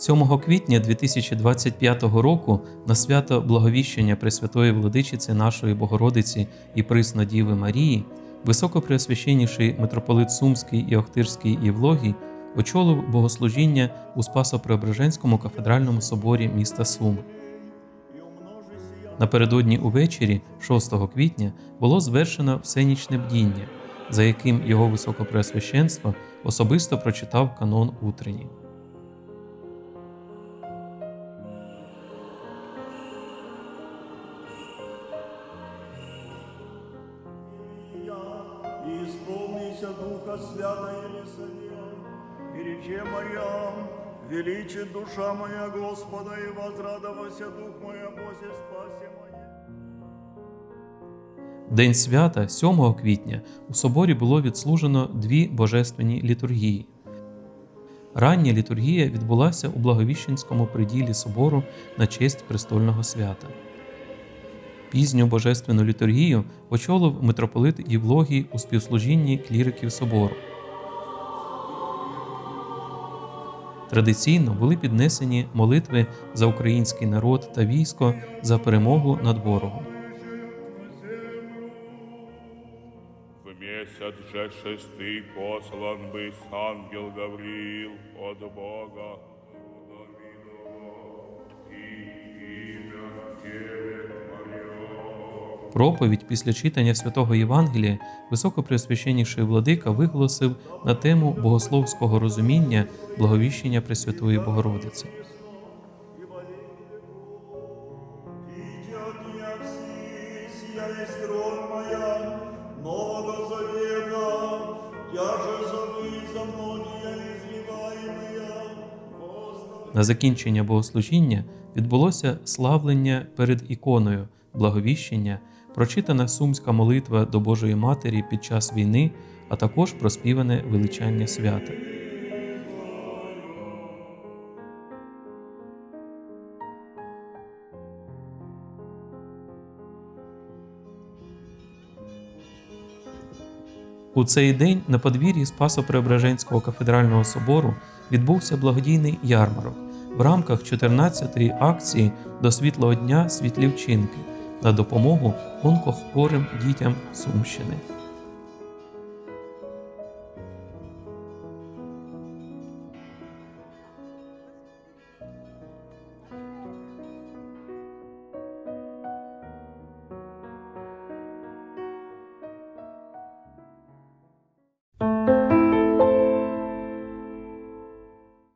7 квітня 2025 року на свято Благовіщення Пресвятої Владичиці нашої Богородиці і Приснодіви Марії, високопреосвященніший митрополит Сумський і Охтирський Євлогій очолив богослужіння у Спасо-Преображенському кафедральному соборі міста Суми. Напередодні увечері, 6 квітня, було звершено всенічне бдіння, за яким його високопреосвященство особисто прочитав канон утренній. Исполнися Духа Свята Елисавета, и рече Марьям, величит душа моя Господа, и возрадовался Дух мой о Бозе спасе моей. День свята, 7 квітня, у соборі було відслужено дві божественні літургії. Рання літургія відбулася у Благовіщенському приділі собору на честь престольного свята. Пізню божественну літургію очолив митрополит Євлогій у співслужінні кліриків собору. Традиційно були піднесені молитви за український народ та військо за перемогу над ворогом. В месяц же шестый послан бы ангел Гавриил от Бога. Проповідь після читання святого Євангелія високопреосвященніший владика виголосив на тему богословського розуміння благовіщення Пресвятої Богородиці. На закінчення богослужіння відбулося славлення перед іконою, благовіщення, прочитана сумська молитва до Божої Матері під час війни, а також проспіване величання свята. У цей день на подвір'ї Спасо-Преображенського кафедрального собору відбувся благодійний ярмарок в рамках 14-ї акції до світлого дня світлі вчинки на допомогу онкохворим дітям Сумщини.